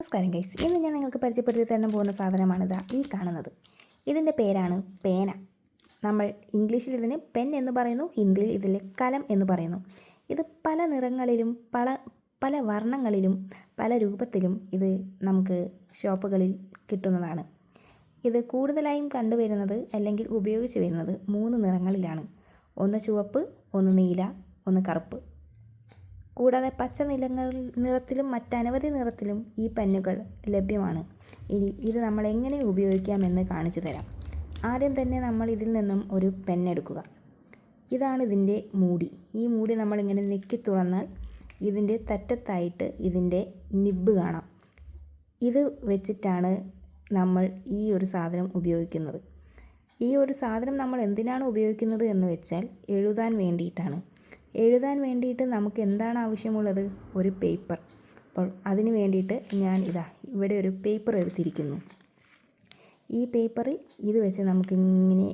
നമസ്കാരം ഗൈസ് ഇന്ന് ഞാൻ നിങ്ങൾക്ക് പരിചയപ്പെടുത്തി തരാൻ പോകുന്ന സാധനമാണിത് ഈ കാണുന്നത്. ഇതിന്റെ പേരാണ് പേന. നമ്മൾ ഇംഗ്ലീഷിൽ ഇതിന് പെൻ എന്ന് പറയുന്നു ഹിന്ദിയിൽ ഇതിൽ കലം എന്ന് പറയുന്നു. ഇത് പല നിറങ്ങളിലും പല പല വർണങ്ങളിലും പല രൂപത്തിലും ഇത് നമുക്ക് ഷോപ്പുകളിൽ കിട്ടുന്നതാണ്. ഇത് കൂടുതലായും കണ്ടുവരുന്നത് അല്ലെങ്കിൽ ഉപയോഗിച്ച് വരുന്നത് മൂന്ന് നിറങ്ങളിലാണ്. ഒന്ന് ചുവപ്പ് ഒന്ന് നീല ഒന്ന് കറുപ്പ്. കൂടാതെ പച്ച നിലങ്ങൾ നിറത്തിലും മറ്റനവധി നിറത്തിലും ഈ പെന്നുകൾ ലഭ്യമാണ്. ഇനി ഇത് നമ്മൾ എങ്ങനെ ഉപയോഗിക്കാമെന്ന് കാണിച്ചു തരാം. ആദ്യം തന്നെ നമ്മൾ ഇതിൽ നിന്നും ഒരു പെന്നെടുക്കുക ഇതാണ് ഇതിന്റെ മൂടി. ഈ മൂടി നമ്മളിങ്ങനെ നെക്കി തുറന്നാൽ ഇതിന്റെ തറ്റത്തായിട്ട് ഇതിന്റെ നിബ് കാണാം. ഇത് വെച്ചിട്ടാണ് നമ്മൾ ഈ ഒരു സാധനം ഉപയോഗിക്കുന്നത്. ഈ ഒരു സാധനം നമ്മൾ എന്തിനാണ് ഉപയോഗിക്കുന്നത് എന്ന് വെച്ചാൽ എഴുതാൻ വേണ്ടിയിട്ടാണ്. എഴുതാൻ വേണ്ടിയിട്ട് നമുക്ക് എന്താണ് ആവശ്യമുള്ളത്? ഒരു പേപ്പർ. അപ്പോൾ അതിന് വേണ്ടിയിട്ട് ഞാൻ ഇതാ ഇവിടെ ഒരു പേപ്പർ എടുത്തിരിക്കുന്നു. ഈ പേപ്പറിൽ ഇത് വെച്ച് നമുക്ക് ഇങ്ങനെ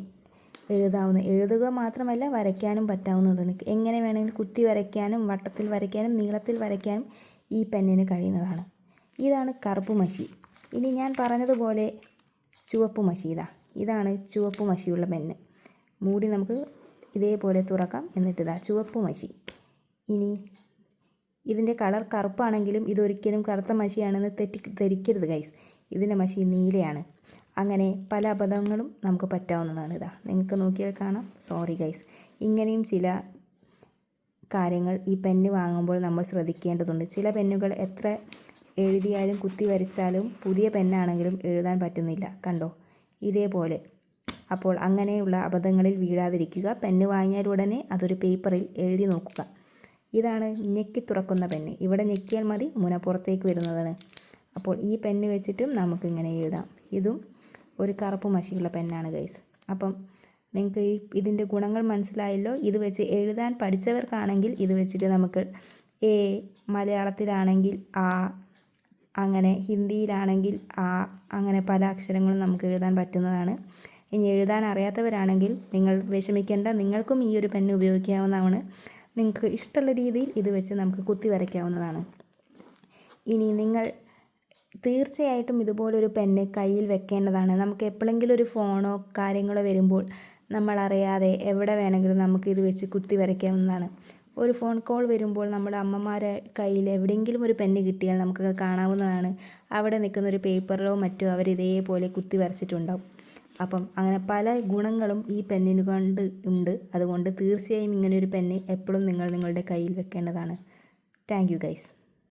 എഴുതാവുന്ന എഴുതുക മാത്രമല്ല വരയ്ക്കാനും പറ്റാവുന്നതാണ്. എങ്ങനെ വേണമെങ്കിലും കുത്തി വരയ്ക്കാനും വട്ടത്തിൽ വരയ്ക്കാനും നീളത്തിൽ വരയ്ക്കാനും ഈ പെന്നിന് കഴിയുന്നതാണ്. ഇതാണ് കറുപ്പ് മഷി. ഇനി ഞാൻ പറഞ്ഞതുപോലെ ചുവപ്പ് മഷി ഇതാ. ഇതാണ് ചുവപ്പ് മഷിയുള്ള പെന്ന്. മൂടി നമുക്ക് ഇതേപോലെ തുറക്കാം എന്നിട്ട് ഇതാ ചുവപ്പ് മഷി. ഇനി ഇതിന്റെ കളർ കറുപ്പാണെങ്കിലും ഇതൊരിക്കലും കറുത്ത മഷിയാണെന്ന് തെറ്റി ധരിക്കരുത് ഗൈസ് ഇതിന്റെ മഷി നീലയാണ്. അങ്ങനെ പല അബദ്ധങ്ങളും നമുക്ക് പറ്റാവുന്നതാണ് ഇതാ. നിങ്ങൾക്ക് നോക്കിയാൽ കാണാം. സോറി ഗൈസ് ഇങ്ങനെയും ചില കാര്യങ്ങൾ ഈ പെന്ന് വാങ്ങുമ്പോൾ നമ്മൾ ശ്രദ്ധിക്കേണ്ടതുണ്ട്. ചില പെന്നുകൾ എത്ര എഴുതിയാലും കുത്തി വരച്ചാലും പുതിയ പെന്നാണെങ്കിലും എഴുതാൻ പറ്റുന്നില്ല. കണ്ടോ? ഇതേപോലെ. അപ്പോൾ അങ്ങനെയുള്ള അബദ്ധങ്ങളിൽ വീഴാതിരിക്കുക. പെന്ന് വാങ്ങിയാൽ ഉടനെ അതൊരു പേപ്പറിൽ എഴുതി നോക്കുക. ഇതാണ് ഞെക്കി തുറക്കുന്ന പെന്ന്. ഇവിടെ ഞെക്കിയാൽ മതി മുനപ്പുറത്തേക്ക് വരുന്നതാണ്. അപ്പോൾ ഈ പെന്ന് വെച്ചിട്ടും നമുക്കിങ്ങനെ എഴുതാം. ഇതും ഒരു കറുപ്പ് മഷിയുള്ള പെന്നാണ് ഗൈസ്. അപ്പം നിങ്ങൾക്ക് ഈ ഇതിന്റെ ഗുണങ്ങൾ മനസ്സിലായല്ലോ. ഇത് വെച്ച് എഴുതാൻ പഠിച്ചവർക്കാണെങ്കിൽ ഇത് വെച്ചിട്ട് നമുക്ക് എ മലയാളത്തിലാണെങ്കിൽ ആ അങ്ങനെ ഹിന്ദിയിലാണെങ്കിൽ ആ അങ്ങനെ പല അക്ഷരങ്ങളും നമുക്ക് എഴുതാൻ പറ്റുന്നതാണ്. ഇനി എഴുതാൻ അറിയാത്തവരാണെങ്കിൽ നിങ്ങൾ വിഷമിക്കേണ്ട നിങ്ങൾക്കും ഈ ഒരു പെന്ന് ഉപയോഗിക്കാവുന്നതാണ്. നിങ്ങൾക്ക് ഇഷ്ടമുള്ള രീതിയിൽ ഇത് വെച്ച് നമുക്ക് കുത്തി വരയ്ക്കാവുന്നതാണ്. ഇനി നിങ്ങൾ തീർച്ചയായിട്ടും ഇതുപോലൊരു പെന്ന് കയ്യിൽ വെക്കേണ്ടതാണ്. നമുക്ക് എപ്പോഴെങ്കിലും ഒരു ഫോണോ കാര്യങ്ങളോ വരുമ്പോൾ നമ്മൾ അറിയാതെ എവിടെ വേണമെങ്കിലും നമുക്ക് ഇത് വെച്ച് കുത്തി വരയ്ക്കാവുന്നതാണ്. ഒരു ഫോൺ കോൾ വരുമ്പോൾ നമ്മുടെ അമ്മമാരെ കയ്യിൽ എവിടെയെങ്കിലും ഒരു പെന്ന് കിട്ടിയാൽ നമുക്ക് കാണാവുന്നതാണ്. അവിടെ നിൽക്കുന്ന ഒരു പേപ്പറിലോ മറ്റോ അവർ ഇതേപോലെ കുത്തി വരച്ചിട്ടുണ്ടാവും. അപ്പം അങ്ങനെ പല ഗുണങ്ങളും ഈ പെന്നിന് കൊണ്ട് ഉണ്ട്. അതുകൊണ്ട് തീർച്ചയായും ഇങ്ങനെ ഒരു പെന്ന് എപ്പോഴും നിങ്ങൾ നിങ്ങളുടെ കയ്യിൽ വെക്കേണ്ടതാണ്. Thank you guys.